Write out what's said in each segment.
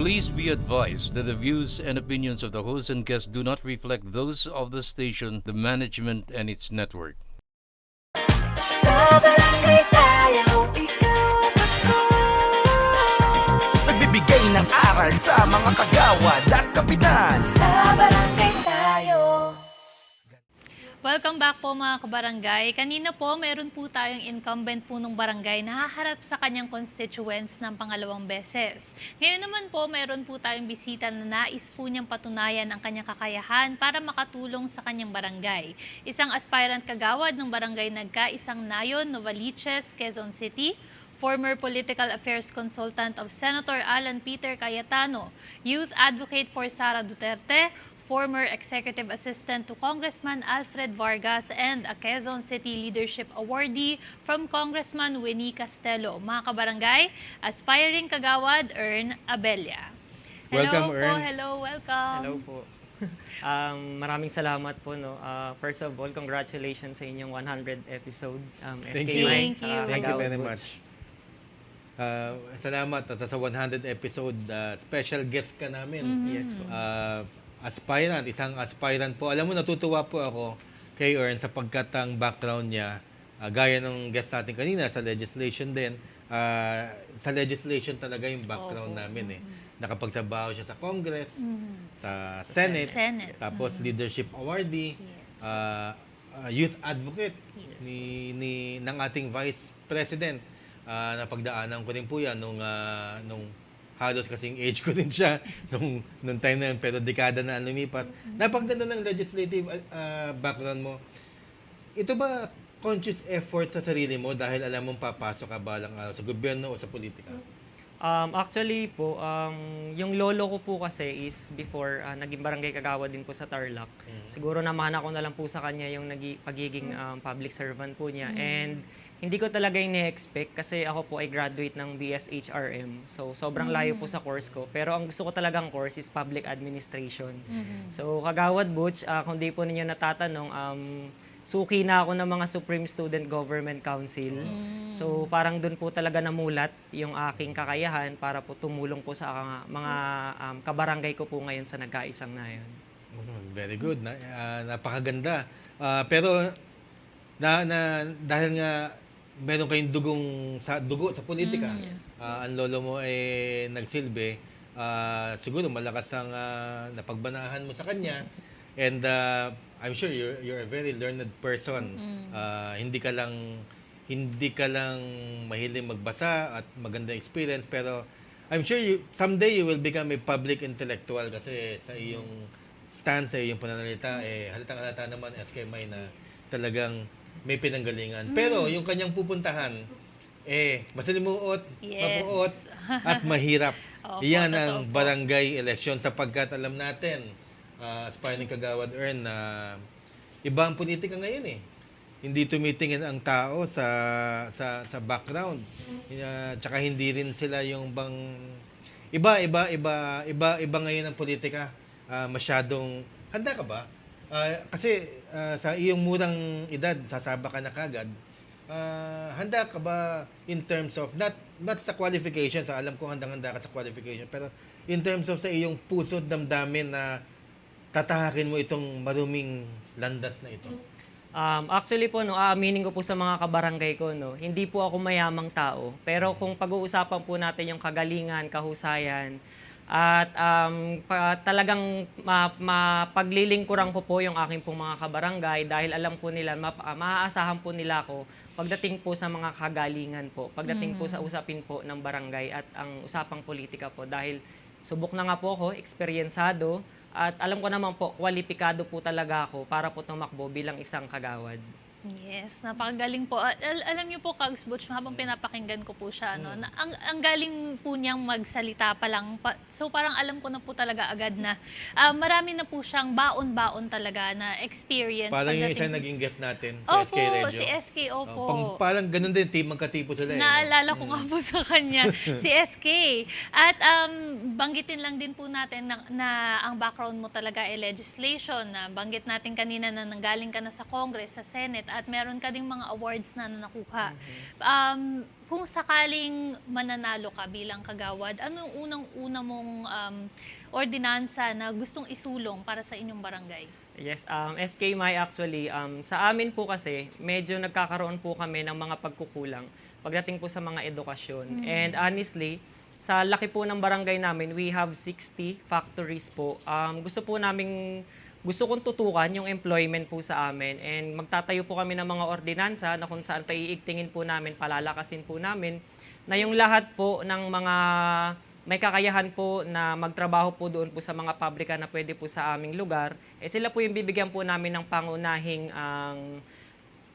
Please be advised that the views and opinions of the host and guests do not reflect those of the station, the management, and its network. Sa barangay tayo, ikaw at ako Nagbibigay ng aral sa mga kagawad at kapitan Sa barangay Welcome back po mga kabarangay. Kanina po, meron po tayong incumbent po ng barangay na haharap sa kanyang constituents ng pangalawang beses. Ngayon naman po, meron po tayong bisita na nais po niyang patunayan ang kanyang kakayahan para makatulong sa kanyang barangay. Isang aspirant kagawad ng barangay Nagkaisang Nayon, Novaliches, Quezon City, former political affairs consultant of Senator Alan Peter Cayetano, youth advocate for Sara Duterte, former executive assistant to Congressman Alfred Vargas, and a Quezon City Leadership Awardee from Congressman Winnie Castelo. Mga kabarangay, aspiring kagawad, Ern Abella. Hello Welcome, po, Ern. hello, welcome. Hello po. um, maraming salamat po. No? Uh, first of all, congratulations sa inyong 100 episode. Um, Thank SK you. Mike, Thank you. Thank you very much. Uh, salamat at sa 100 episode uh, special guest ka namin. Yes po. Uh, aspirant, isang aspirant po. Alam mo, natutuwa po ako kay Ern sapagkat ang background niya, uh, gaya ng guest natin kanina sa legislation din, uh, sa legislation talaga yung background Opo. namin eh. Nakapagtrabaho siya sa Congress, Mhm. sa, Sa Senate, Senate. tapos leadership awardee, Yes. uh, uh, youth advocate Yes. ni, ni ng ating vice president. Uh, napagdaanan ko rin po yan nung, uh, nung halos kasing age ko din siya nung, nung time na yun, pero dekada na lumipas. Napaganda ng legislative uh, background mo. Ito ba conscious effort sa sarili mo dahil alam mong papasok ka balang araw sa gobyerno o sa politika? Um, actually po, um, yung lolo ko po kasi is before uh, naging barangay kagawad din po sa Tarlac. Siguro naman ako na lang po sa kanya yung nagi, pagiging um, public servant po niya. And hindi ko talaga ini-expect kasi ako po ay graduate ng BSHRM. So sobrang layo po sa course ko. Pero ang gusto ko talagang course is public administration. So kagawad Butch, uh, kung di po ninyo natatanong, um, suki na ako ng mga Supreme Student Government Council. So parang doon po talaga namulat yung aking kakayahan para po tumulong po sa mga, mga um, kabarangay ko po ngayon sa nagkaisang na yun. Mm, Very good. Na, ah, napakaganda. Ah, pero na, na dahil nga meron kayong dugong sa dugo sa politika. ah, ang lolo mo ay nagsilbi. ah, siguro malakas ang ah, napagbanahan mo sa kanya. And ah, I'm sure you're, you're a very learned person. Ah, hindi ka lang hindi ka lang mahilig magbasa at maganda experience pero I'm sure you someday you will become a public intellectual kasi sa iyong stance, sa iyong pananalita eh halatang halata naman SK May na talagang may pinanggalingan. Pero yung kanyang pupuntahan eh masalimuot, Yes. mapuot at mahirap. Opo, Iyan totoo ang po. barangay election sapagkat alam natin uh, aspiring kagawad earn na iba ang politika ngayon eh. Hindi tumitingin ang tao sa sa sa background. Uh, tsaka hindi rin sila yung bang iba iba iba iba iba ngayon ang politika. Ah, masyadong handa ka ba? Ah, kasi ah, sa iyong murang edad sasaba ka na kagad. Ah, handa ka ba in terms of not not sa qualifications, alam ko handang-handa ka sa qualification, pero in terms of sa iyong puso damdamin na tatahakin mo itong maruming landas na ito. Um, actually po, no, aaminin ko po sa mga kabarangay ko, no, hindi po ako mayamang tao. Pero kung pag-uusapan po natin yung kagalingan, kahusayan, at um, pa, talagang ma, mapaglilingkuran ko po yung aking pong mga kabarangay dahil alam po nila, ma, ah, maaasahan po nila ako pagdating po sa mga kagalingan po, pagdating po sa usapin po ng barangay at ang usapang politika po dahil subok na nga po ako, eksperyensado, at alam ko naman po, kwalipikado po talaga ako para po tumakbo bilang isang kagawad. Yes, napakagaling po. Al- alam niyo po, Kags Butch, habang pinapakinggan ko po siya, no, Hmm. na, ang, ang galing po niyang magsalita pa lang. Pa, so parang alam ko na po talaga agad na ah, marami na po siyang baon-baon talaga na experience. Parang yung isang naging guest natin sa Opo, SK Radio. si SK, opo. Oh, pang, parang ganun din, team magkatipo sila eh. Naalala ko nga po sa kanya, si SK. At um, banggitin lang din po natin na, na ang background mo talaga ay legislation. Na banggit natin kanina na nanggaling ka na sa Congress, sa Senate, at meron ka ding mga awards na nakuha. Um, kung sakaling mananalo ka bilang kagawad, ano yung unang-una mong um, ordinansa na gustong isulong para sa inyong barangay? Yes, um, SK May actually, um, sa amin po kasi, medyo nagkakaroon po kami ng mga pagkukulang pagdating po sa mga edukasyon. And honestly, sa laki po ng barangay namin, we have 60 factories po. Um, gusto po namin, gusto kong tutukan yung employment po sa amin and magtatayo po kami ng mga ordinansa na kung saan paiigtingin po namin, palalakasin po namin na yung lahat po ng mga may kakayahan po na magtrabaho po doon po sa mga pabrika na pwede po sa aming lugar, eh sila po yung bibigyan po namin ng pangunahing ang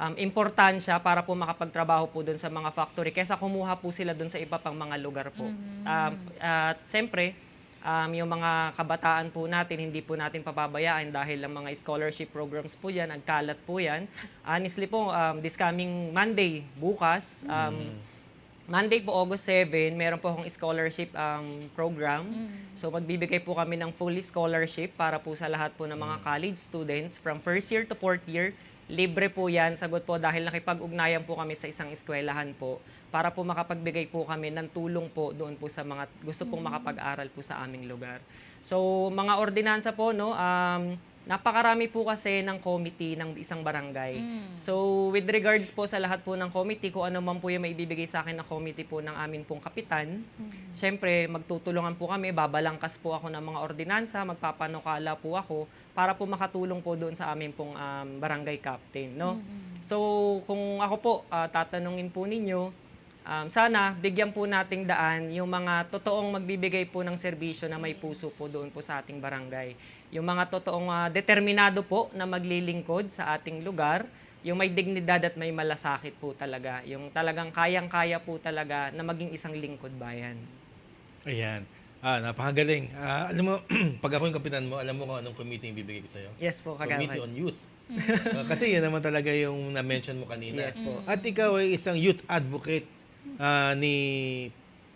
um, importansya para po makapagtrabaho po doon sa mga factory kaysa kumuha po sila doon sa iba pang mga lugar po. Um, at siyempre, um, yung mga kabataan po natin, hindi po natin papabayaan dahil ang mga scholarship programs po yan, nagkalat po yan. Honestly po, um, this coming Monday, bukas, um, Monday po, August 7, meron po akong scholarship um, program. So magbibigay po kami ng full scholarship para po sa lahat po ng mga college students from first year to fourth year. Libre po yan, sagot po dahil nakipag-ugnayan po kami sa isang eskwelahan po para po makapagbigay po kami ng tulong po doon po sa mga gusto pong makapag-aral po sa aming lugar. So mga ordinansa po, no, um, napakarami po kasi ng committee ng isang barangay. So with regards po sa lahat po ng committee, kung ano man po yung maibibigay sa akin ng committee po ng amin pong kapitan, syempre magtutulungan po kami, babalangkas po ako ng mga ordinansa, magpapanukala po ako para po makatulong po doon sa amin pong um, barangay captain. No? So kung ako po, ah, tatanungin po ninyo, Um, sana bigyan po nating daan yung mga totoong magbibigay po ng serbisyo na may puso po doon po sa ating barangay. Yung mga totoong ah, determinado po na maglilingkod sa ating lugar, yung may dignidad at may malasakit po talaga. Yung talagang kayang-kaya po talaga na maging isang lingkod bayan. Ayan. Ah, napakagaling. Ah, alam mo, pag ako yung kapitan mo, alam mo kung anong committee yung bibigay ko sa'yo? Yes po, Committee kagawad. on Youth. Ah, kasi yun naman talaga yung na-mention mo kanina. Yes po. At ikaw ay isang youth advocate ah, ni,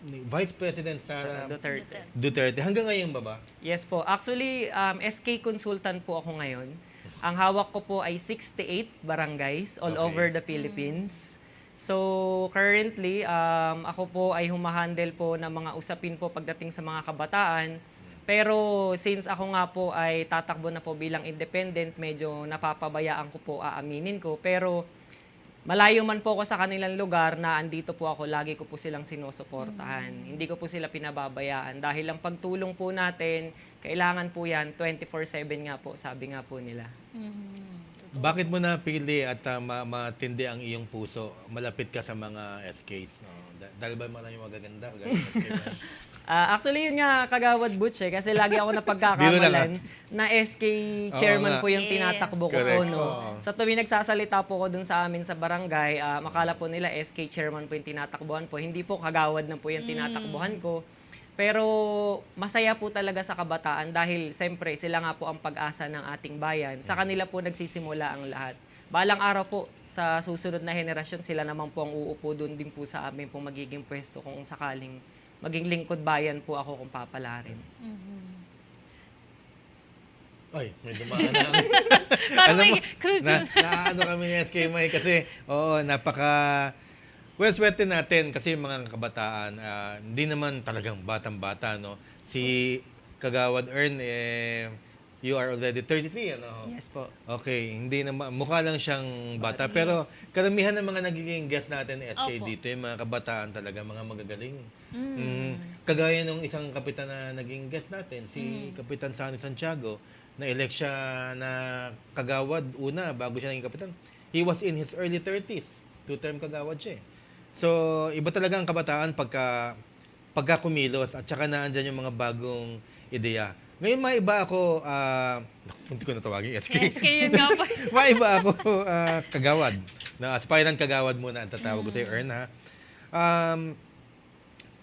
ni Vice President Sa Sara Duterte. Duterte. Hanggang ngayon ba ba? Yes po. Actually, um, SK consultant po ako ngayon. Ang hawak ko po ay 68 barangays all Okay. over the Philippines. So, currently, um, ako po ay humahandle po ng mga usapin po pagdating sa mga kabataan. Pero since ako nga po ay tatakbo na po bilang independent, medyo napapabayaan ko po, aaminin ko. Pero malayo man po ako sa kanilang lugar na andito po ako, lagi ko po silang sinusuportahan. Hindi ko po sila pinababayaan dahil ang pagtulong po natin, kailangan po yan 24-7 nga po, sabi nga po nila. Bakit mo napili at ma- matindi ang iyong puso? Malapit ka sa mga SKs. Oh, da- dahil ba marami magaganda? SK na- Ah, actually, yun nga, kagawad Butch eh, kasi lagi ako Biro napagkakamalan na SK chairman nga. po yung Yes. tinatakbo ko Correct, po. No? oo. Sa tuwing nagsasalita po ko dun sa amin sa barangay, ah, makala po nila SK chairman po yung tinatakbuhan po. Hindi po kagawad na po yung tinatakbuhan ko. Pero masaya po talaga sa kabataan dahil siyempre sila nga po ang pag-asa ng ating bayan. Sa kanila po nagsisimula ang lahat. Balang araw po sa susunod na henerasyon sila naman po ang uupo doon din po sa amin pong magiging pwesto kung sakaling maging lingkod bayan po ako kung papalarin. Ay, may dumaan na. Parang Alam may na, na ano kami ni SK May kasi, oo, napaka... Well, swerte natin kasi yung mga kabataan, ah, hindi naman talagang batang-bata, no? Si Kagawad Ern, eh, you are already 33, ano? Yes po. Okay, hindi naman, mukha lang siyang bata. Pero karamihan ng mga nagiging guest natin ni SK Opo. dito, yung mga kabataan talaga, mga magagaling. Mm. Kagaya nung isang kapitan na naging guest natin, si Kapitan Sani Santiago, na elect siya na kagawad una bago siya naging kapitan. He was in his early 30s. Two-term kagawad siya eh. So, iba talaga ang kabataan pagka pagka kumilos at saka naandyan yung mga bagong ideya. Ngayon, maiba ako, naku, hindi ko natawagin SK. SK yun nga po. Maiba ako ah, kagawad. Na aspirant kagawad muna ang tatawag ko sa Ern ha. Um,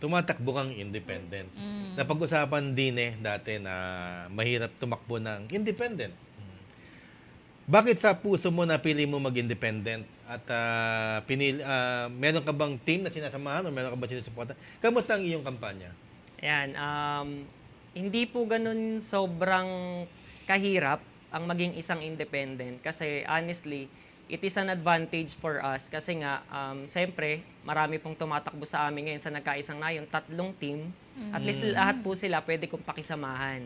tumatakbo kang independent. Napag-usapan din eh dati na mahirap tumakbo ng independent. Mm. Bakit sa puso mo napili mo mag-independent at ah, pinili ah, meron ka bang team na sinasamahan o meron ka ba sinusuporta? Kamusta ang iyong kampanya? Ayan, um, hindi po ganun sobrang kahirap ang maging isang independent kasi honestly, it is an advantage for us kasi nga, um, siyempre, marami pong tumatakbo sa amin ngayon sa nagkaisang nayon, tatlong team. At least lahat po sila pwede kong pakisamahan.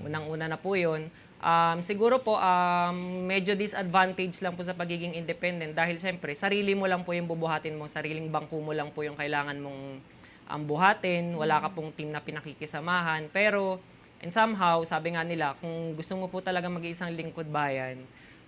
Unang-una na po yun. Um, siguro po, um, medyo disadvantage lang po sa pagiging independent dahil siyempre, sarili mo lang po yung bubuhatin mo, sariling bangko mo lang po yung kailangan mong um, buhatin, wala ka pong team na pinakikisamahan. Pero, and somehow, sabi nga nila, kung gusto mo po talaga mag-iisang lingkod bayan,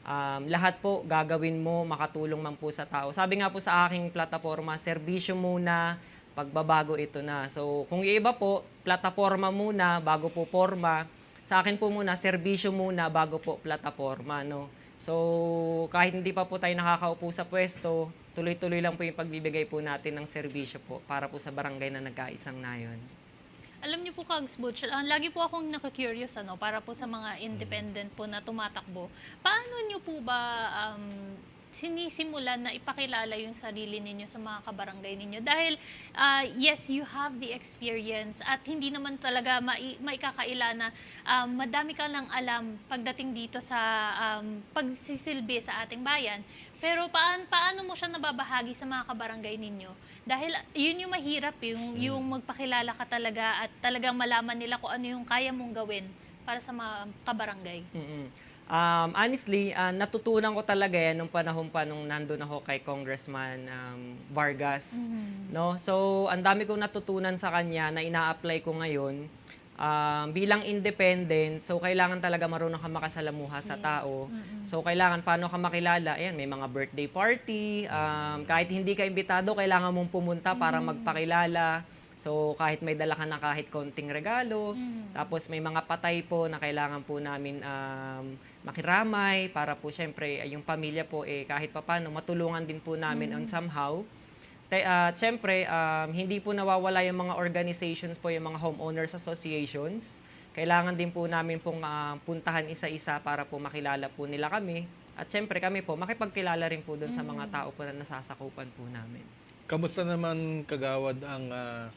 um, lahat po gagawin mo, makatulong man po sa tao. Sabi nga po sa aking plataforma, serbisyo muna, pagbabago ito na. So, kung iba po, plataforma muna, bago po forma. Sa akin po muna, serbisyo muna, bago po plataforma, no? So, kahit hindi pa po tayo nakakaupo sa pwesto, tuloy-tuloy lang po yung pagbibigay po natin ng serbisyo po para po sa barangay na nagkaisang nayon. Alam niyo po, Kags Butch, ah, lagi po akong nakakurious ano, para po sa mga independent po na tumatakbo. Paano niyo po ba um, sinisimulan na ipakilala yung sarili ninyo sa mga kabarangay ninyo? Dahil, ah, yes, you have the experience at hindi naman talaga mai- maikakaila na um, madami ka lang alam pagdating dito sa um, pagsisilbi sa ating bayan. Pero paano, paano mo siya nababahagi sa mga kabarangay ninyo? Dahil yun yung mahirap, yung, yung magpakilala ka talaga at talagang malaman nila kung ano yung kaya mong gawin para sa mga kabarangay. Mm-mm. Um, honestly, ah, natutunan ko talaga yan nung panahon pa nung nandun ako kay Congressman um, Vargas. No? So, ang dami kong natutunan sa kanya na ina-apply ko ngayon. Um, bilang independent, so kailangan talaga marunong ka makasalamuha sa tao. So, kailangan paano ka makilala? Ayan, may mga birthday party. Um, kahit hindi ka imbitado, kailangan mong pumunta para magpakilala. So, kahit may dala ka na kahit konting regalo. Tapos, may mga patay po na kailangan po namin um, makiramay para po syempre ay yung pamilya po eh kahit papano matulungan din po namin on somehow. Te, at syempre, um, hindi po nawawala yung mga organizations po, yung mga homeowners associations. Kailangan din po namin pong ah, puntahan isa-isa para po makilala po nila kami. At syempre kami po, makipagkilala rin po doon sa mga tao po na nasasakupan po namin. Kamusta naman kagawad ang ah,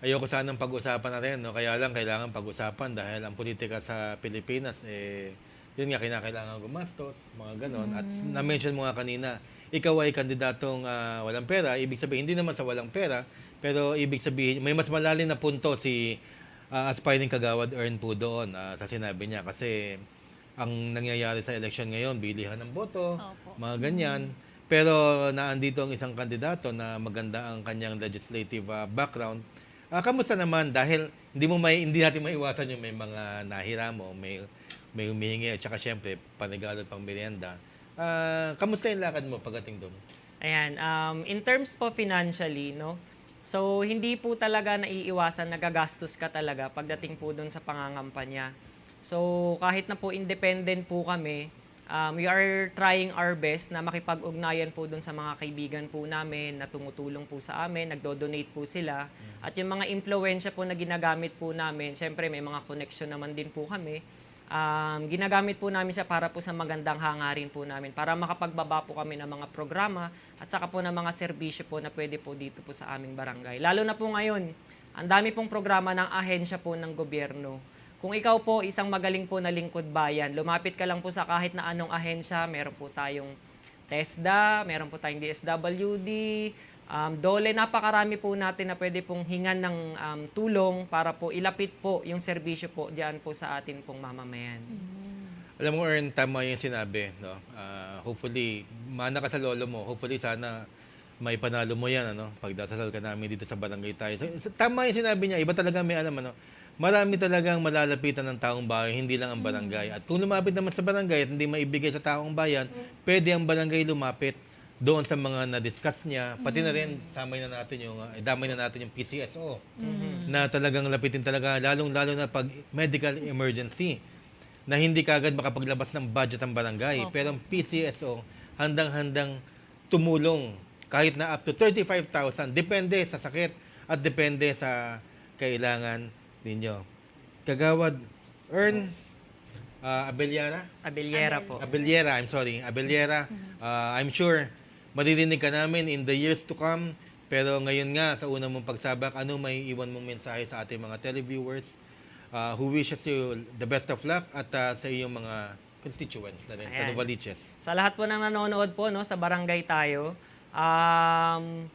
ayoko sanang pag-usapan na rin, no? Kaya lang kailangan pag-usapan dahil ang politika sa Pilipinas eh yun nga kinakailangan gumastos, mga ganon. At na-mention mo nga kanina, ikaw ay kandidatong ah, walang pera, ibig sabihin hindi naman sa walang pera, pero ibig sabihin may mas malalim na punto si ah, aspiring kagawad earn po doon ah, sa sinabi niya kasi ang nangyayari sa election ngayon, bilihan ng boto, Opo. mga ganyan. Pero naandito ang isang kandidato na maganda ang kanyang legislative ah, background. Ah, kamusta naman dahil hindi mo may hindi natin maiwasan yung may mga nahira mo, may may humihingi at saka syempre panigalo pang merienda. Ah, kamusta yung lakad mo pagdating doon? Ayan, um, in terms po financially, no? So, hindi po talaga naiiwasan, nagagastos ka talaga pagdating po doon sa pangangampanya. So, kahit na po independent po kami, um, we are trying our best na makipag-ugnayan po doon sa mga kaibigan po namin na tumutulong po sa amin, nagdo-donate po sila. At yung mga impluensya po na ginagamit po namin, syempre may mga connection naman din po kami. Um, ginagamit po namin siya para po sa magandang hangarin po namin, para makapagbaba po kami ng mga programa at saka po ng mga serbisyo po na pwede po dito po sa aming barangay. Lalo na po ngayon, ang dami pong programa ng ahensya po ng gobyerno. Kung ikaw po isang magaling po na lingkod bayan, lumapit ka lang po sa kahit na anong ahensya, meron po tayong TESDA, meron po tayong DSWD, um, DOLE, napakarami po natin na pwede pong hingan ng um, tulong para po ilapit po yung serbisyo po diyan po sa atin pong mamamayan. Alam mo, Ern, tama yung sinabi. No? Ah, hopefully, mana ka sa lolo mo. Hopefully, sana may panalo mo yan. Ano? Pagdasal ka namin dito sa barangay tayo. So, tama yung sinabi niya. Iba talaga may alam. Ano? Marami talagang malalapitan ng taong bayan, hindi lang ang barangay. At kung lumapit naman sa barangay at hindi maibigay sa taong bayan, pwede ang barangay lumapit doon sa mga na-discuss niya. Pati na rin, samay na natin yung, uh, damay na natin yung PCSO. Na talagang lapitin talaga, lalong-lalo na pag medical emergency na hindi kagad makapaglabas ng budget ang barangay. Pero ang PCSO, handang-handang tumulong kahit na up to 35,000. Depende sa sakit at depende sa kailangan ninyo. Kagawad, earn uh, Abelyara? Abelyera po. Abelyera, I'm sorry. Abelyera, uh, I'm sure maririnig ka namin in the years to come. Pero ngayon nga, sa unang mong pagsabak, ano may iwan mong mensahe sa ating mga televiewers uh, who wishes you the best of luck at uh, sa iyong mga constituents na rin sa Ayan. Novaliches. Sa lahat po ng nanonood po no, sa Barangay Tayo, um,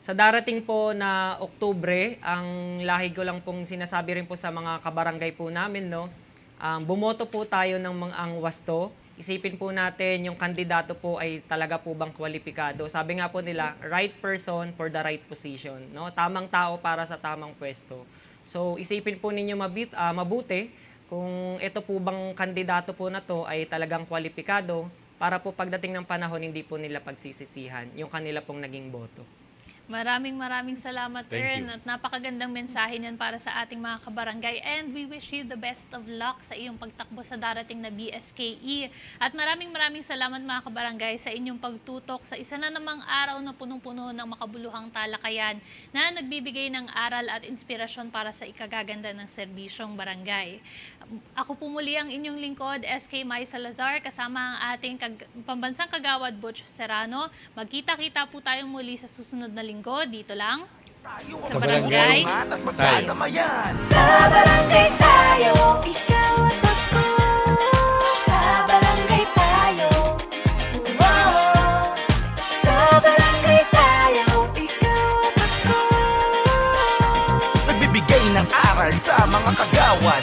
sa darating po na Oktubre, ang lahig ko lang pong sinasabi rin po sa mga kabarangay po namin, no, um, bumoto po tayo ng mga ang wasto. Isipin po natin yung kandidato po ay talaga po bang kwalipikado. Sabi nga po nila, right person for the right position. No? Tamang tao para sa tamang pwesto. So isipin po ninyo mabit, ah, mabuti kung ito po bang kandidato po na to ay talagang kwalipikado para po pagdating ng panahon hindi po nila pagsisisihan yung kanila pong naging boto. Maraming maraming salamat, Thank Ern. you. At napakagandang mensahe niyan para sa ating mga kabarangay. And we wish you the best of luck sa iyong pagtakbo sa darating na BSKE. At maraming maraming salamat mga kabarangay sa inyong pagtutok sa isa na namang araw na punong-puno ng makabuluhang talakayan na nagbibigay ng aral at inspirasyon para sa ikagaganda ng serbisyong barangay. Ako po muli ang inyong lingkod, SK Mai Salazar, kasama ang ating kag- pambansang kagawad Butch Serrano. Magkita-kita po tayong muli sa susunod na linggo dito lang Tayo sa ang barangay. at magkadamayan Sa barangay tayo, ikaw at ako. Sa barangay tayo, wow. Sa barangay tayo, ikaw at ako. Nagbibigay ng aral sa mga kagawa